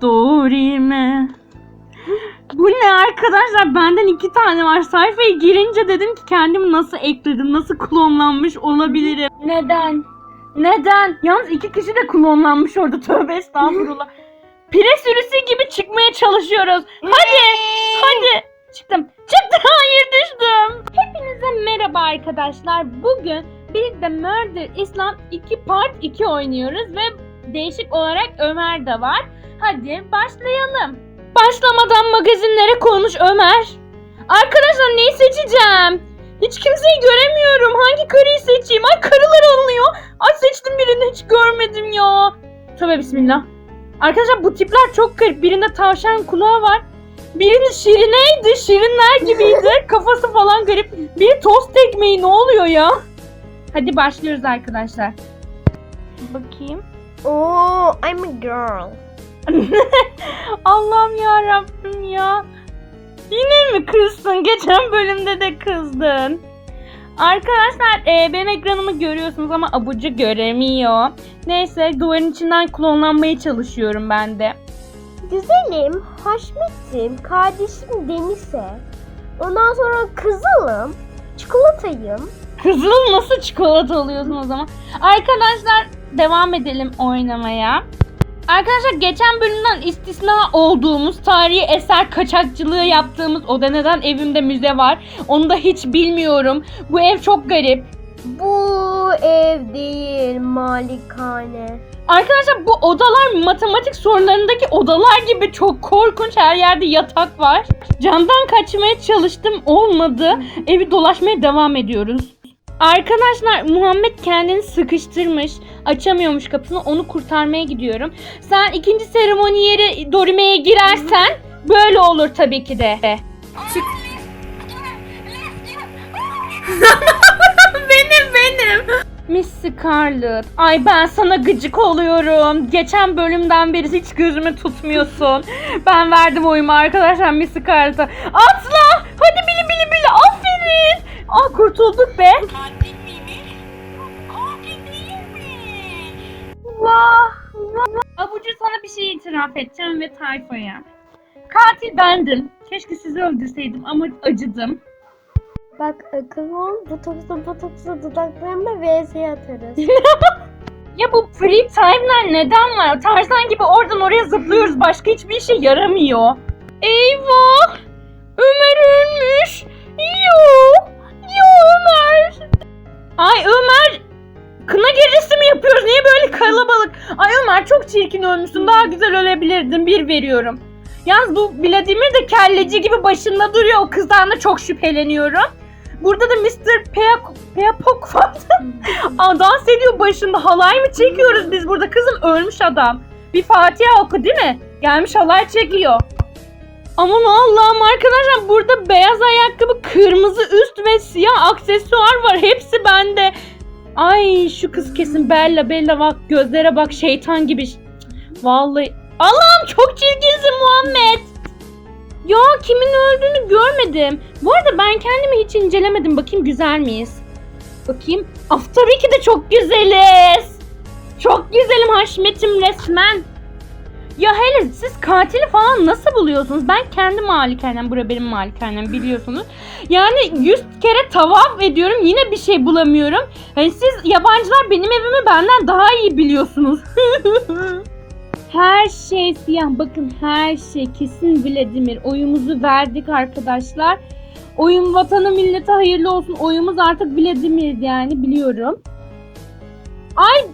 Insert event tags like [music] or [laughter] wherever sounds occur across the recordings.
Dorime. Bu ne arkadaşlar? Benden iki tane var. Sayfaya girince dedim ki kendimi nasıl ekledim? Nasıl klonlanmış olabilirim? Neden? Neden? Yalnız iki kişi de klonlanmış orada. Tövbe estağfurullah. Pire sürüsü gibi çıkmaya çalışıyoruz. Hadi. Hadi. Çıktım. Çıktım. [laughs] Hayır düştüm. Hepinize merhaba arkadaşlar. Bugün bir de Murder Islam 2 Part 2 oynuyoruz ve değişik olarak Ömer de var. Hadi başlayalım. Başlamadan magazinlere konuş Ömer. Arkadaşlar neyi seçeceğim? Hiç kimseyi göremiyorum. Hangi karıyı seçeyim? Ay karılar alınıyor. Ay seçtim birini hiç görmedim ya. Tövbe bismillah. Arkadaşlar bu tipler çok garip. Birinde tavşan kulağı var. Birinin şirineydi. Şirinler gibiydi. [laughs] Kafası falan garip. Biri tost ekmeği ne oluyor ya? Hadi başlıyoruz arkadaşlar. Bakayım. Oh, I'm a girl. [laughs] Allah'ım ya Rabbim ya. Yine mi kızdın? Geçen bölümde de kızdın. Arkadaşlar e, benim ekranımı görüyorsunuz ama abucu göremiyor. Neyse duvarın içinden klonlanmaya çalışıyorum ben de. Güzelim, Haşmet'im, kardeşim Deniz'e. Ondan sonra kızılım, çikolatayım. Kızıl nasıl çikolata oluyorsun o zaman? Arkadaşlar devam edelim oynamaya. Arkadaşlar geçen bölümden istisna olduğumuz tarihi eser kaçakçılığı yaptığımız o da neden evimde müze var. Onu da hiç bilmiyorum. Bu ev çok garip. Bu ev değil, malikane. Arkadaşlar bu odalar matematik sorularındaki odalar gibi çok korkunç. Her yerde yatak var. Camdan kaçmaya çalıştım olmadı. Evi dolaşmaya devam ediyoruz. Arkadaşlar Muhammed kendini sıkıştırmış. Açamıyormuş kapısını. Onu kurtarmaya gidiyorum. Sen ikinci seremoni yeri Dorime'ye girersen böyle olur tabii ki de. [laughs] benim benim. Miss Scarlett. Ay ben sana gıcık oluyorum. Geçen bölümden beri hiç gözümü tutmuyorsun. Ben verdim oyumu arkadaşlar Miss Scarlett'a. Atla! Hadi aferin. Aa kurtulduk be. Katil miymiş? Katil değilmiş. Vah vah. Abucu sana bir şey itiraf edeceğim ve tayfaya. Katil bendim. Keşke sizi öldürseydim ama acıdım. Bak akıllı ol, botoksa botoksa dudaklarımda VS atarız. [laughs] Ya bu free time'lar neden var? Tarzan gibi oradan oraya zıplıyoruz. Başka hiçbir işe yaramıyor. Eyvah! Ömer ölmüş. Yo! Ömer! Ay Ömer! Kına gecesi mi yapıyoruz? Niye böyle kalabalık? Ay Ömer çok çirkin ölmüşsün. Daha güzel ölebilirdin. Bir veriyorum. Yalnız bu Vladimir de kelleci gibi başında duruyor. O kızdan da çok şüpheleniyorum. Burada da Mr. Peapok. [laughs] Aa, dans ediyor başında. Halay mı çekiyoruz biz burada? Kızım ölmüş adam. Bir Fatiha oku değil mi? Gelmiş halay çekiyor. Aman Allah'ım arkadaşlar burada beyaz ayakkabı, kırmızı üst ve siyah aksesuar var. Hepsi bende. Ay şu kız kesin Bella Bella bak gözlere bak şeytan gibi. Vallahi Allah'ım çok çirkinsin Muhammed. Ya kimin öldüğünü görmedim. Bu arada ben kendimi hiç incelemedim. Bakayım güzel miyiz? Bakayım. Af tabii ki de çok güzeliz. Çok güzelim Haşmet'im resmen. Ya hele siz katili falan nasıl buluyorsunuz? Ben kendi malikanem, bura benim malikanem biliyorsunuz. Yani yüz kere tavaf ediyorum yine bir şey bulamıyorum. Hani siz yabancılar benim evimi benden daha iyi biliyorsunuz. [laughs] her şey siyah. Bakın her şey kesin Vladimir. Oyumuzu verdik arkadaşlar. Oyun vatanı millete hayırlı olsun. Oyumuz artık Vladimir yani biliyorum. Ay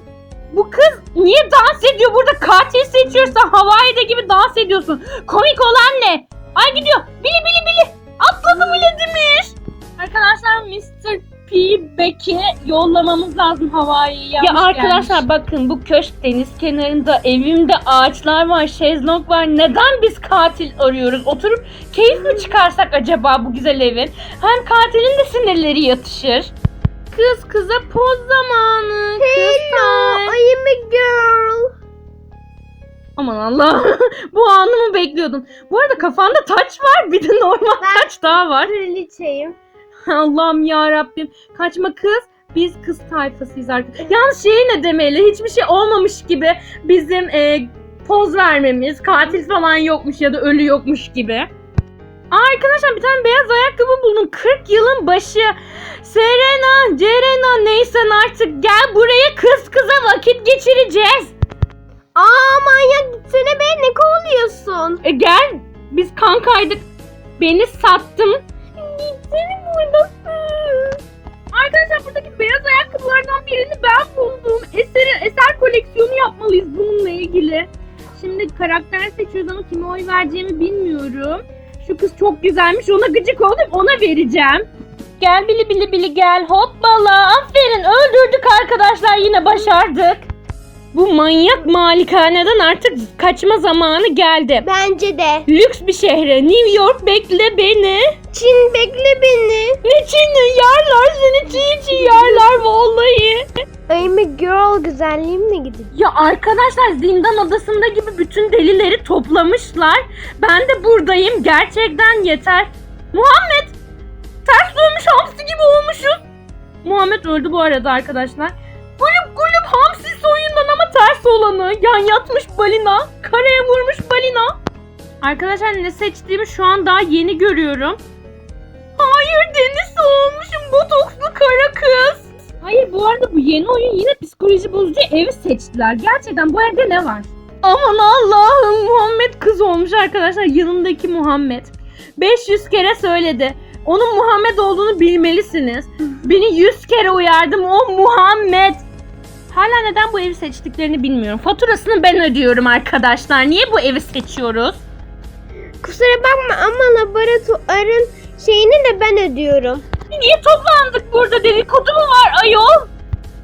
bu kız niye dans ediyor? Burada katil seçiyorsan Hawaii'de gibi dans ediyorsun. Komik olan ne? Ay gidiyor. Bili bili bili. Atladı Vladimir. Arkadaşlar Mr. P. Beck'i yollamamız lazım Hawaii'ye. Ya arkadaşlar bakın bu köşk deniz kenarında evimde ağaçlar var, şezlong var. Neden biz katil arıyoruz? Oturup keyif mi çıkarsak acaba bu güzel evin? Hem katilin de sinirleri yatışır. Kız kıza poz zamanı. Kız time. I am a girl. Aman Allah. [laughs] Bu anı mı bekliyordun? Bu arada kafanda taç var. Bir de normal Ben- taç daha var. Kraliçeyim. Allah'ım ya Rabbim. Kaçma kız. Biz kız tayfasıyız artık. Yalnız şey ne demeli? Hiçbir şey olmamış gibi bizim e, poz vermemiz, katil falan yokmuş ya da ölü yokmuş gibi. Arkadaşlar bir tane beyaz ayakkabı buldum. 40 yılın başı. Serena, Cerena neysen artık gel buraya kız kıza vakit geçireceğiz. Aa manyak gitsene be ne kovalıyorsun? E gel biz kankaydık. Beni sattın. Gitsene burada. Arkadaşlar buradaki beyaz ayakkabılardan birini ben buldum. Eser, eser koleksiyonu yapmalıyız bununla ilgili. Şimdi karakter seçiyoruz ama kime oy vereceğimi bilmiyorum. Şu kız çok güzelmiş ona gıcık oldum ona vereceğim. Gel bili bili bili gel hoppala aferin öldürdük arkadaşlar yine başardık. Bu manyak malikaneden artık kaçma zamanı geldi. Bence de. Lüks bir şehre New York bekle beni. Çin bekle beni. Girl güzelliğimle gideceğim. Ya arkadaşlar zindan odasında gibi bütün delileri toplamışlar. Ben de buradayım gerçekten yeter. Muhammed ters dönmüş hamsi gibi olmuşuz. Muhammed öldü bu arada arkadaşlar. Gülüp gülüp hamsi soyundan ama ters olanı. Yan yatmış balina. Karaya vurmuş balina. Arkadaşlar ne seçtiğimi şu an daha yeni görüyorum. Hayır deniz olmuşum botokslu kara kız. Hayır bu arada bu yeni oyun yine psikoloji bozucu evi seçtiler. Gerçekten bu evde ne var? Aman Allah'ım Muhammed kız olmuş arkadaşlar yanındaki Muhammed. 500 kere söyledi. Onun Muhammed olduğunu bilmelisiniz. Beni 100 kere uyardım o Muhammed. Hala neden bu evi seçtiklerini bilmiyorum. Faturasını ben ödüyorum arkadaşlar. Niye bu evi seçiyoruz? Kusura bakma ama laboratuvarın şeyini de ben ödüyorum. Niye toplandık burada? Dedikodu mu var ayol?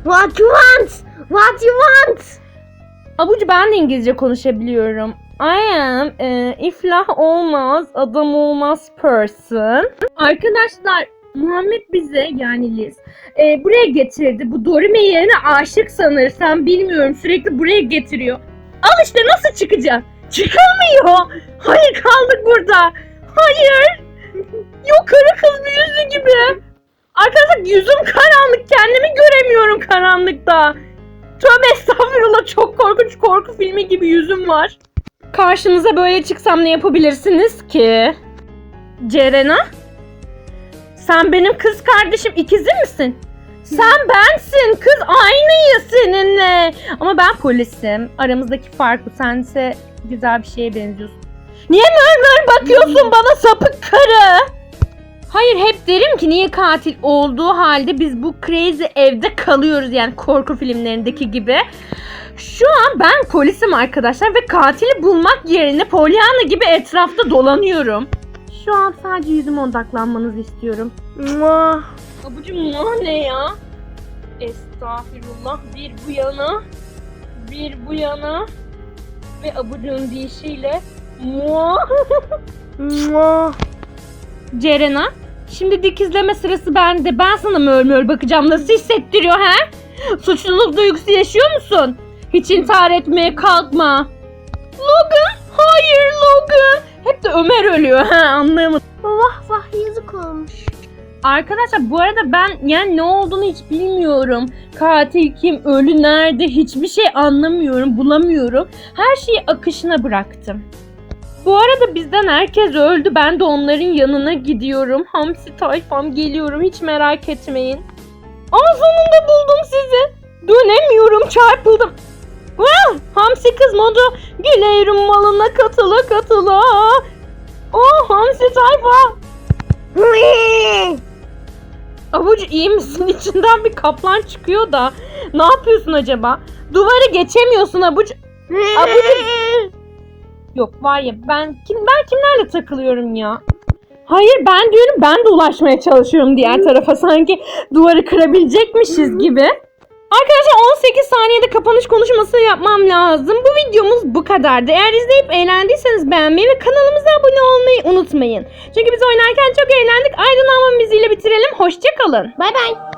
What you want? What you want? Abucu ben de İngilizce konuşabiliyorum. I am e, iflah olmaz, adam olmaz person. Arkadaşlar Muhammed bize yani Liz e, buraya getirdi. Bu Dorime yerine aşık sanırsam bilmiyorum sürekli buraya getiriyor. Al işte nasıl çıkacağız? Çıkamıyor. Hayır kaldık burada. Hayır. Yok karı kız bir yüzü gibi. Arkadaşlar yüzüm karanlık kendimi göremiyorum karanlıkta. Tövbe estağfurullah çok korkunç korku filmi gibi yüzüm var. Karşınıza böyle çıksam ne yapabilirsiniz ki? Cerena? Sen benim kız kardeşim ikizi misin? Sen bensin kız aynıyız seninle. Ama ben polisim. Aramızdaki fark bu. Sen ise güzel bir şeye benziyorsun. Niye mör mör bakıyorsun bana sapık karı? Hayır hep derim ki niye katil olduğu halde biz bu crazy evde kalıyoruz yani korku filmlerindeki gibi. Şu an ben polisim arkadaşlar ve katili bulmak yerine Pollyanna gibi etrafta dolanıyorum. Şu an sadece yüzüme odaklanmanızı istiyorum. Muah. Abucum muah ne ya? Estağfirullah bir bu yana bir bu yana ve abucun deyişiyle muah. Muah. Cerena şimdi dikizleme sırası bende. Ben sana möl möl bakacağım. Nasıl hissettiriyor he? Suçluluk duygusu yaşıyor musun? Hiç intihar etmeye kalkma. Logan? Hayır Logan. Hep de Ömer ölüyor. Ha anlayamadım. Vah vah yazık olmuş. Arkadaşlar bu arada ben yani ne olduğunu hiç bilmiyorum. Katil kim, ölü nerede hiçbir şey anlamıyorum, bulamıyorum. Her şeyi akışına bıraktım. Bu arada bizden herkes öldü. Ben de onların yanına gidiyorum. Hamsi tayfam geliyorum hiç merak etmeyin. Aa sonunda buldum sizi. Dönemiyorum çarpıldım. Ah, hamsi kız modu. Gülerim malına katıla katıla. Oh hamsi tayfa. Avucu iyi misin? [laughs] İçinden bir kaplan çıkıyor da. Ne yapıyorsun acaba? Duvarı geçemiyorsun abucu. Abucu. Yok var ya ben kim ben kimlerle takılıyorum ya? Hayır ben diyorum ben de ulaşmaya çalışıyorum diğer tarafa sanki duvarı kırabilecekmişiz gibi. Arkadaşlar 18 saniyede kapanış konuşması yapmam lazım. Bu videomuz bu kadardı. Eğer izleyip eğlendiyseniz beğenmeyi ve kanalımıza abone olmayı unutmayın. Çünkü biz oynarken çok eğlendik. Aydınlanma müziğiyle bitirelim. Hoşçakalın. Bay bay.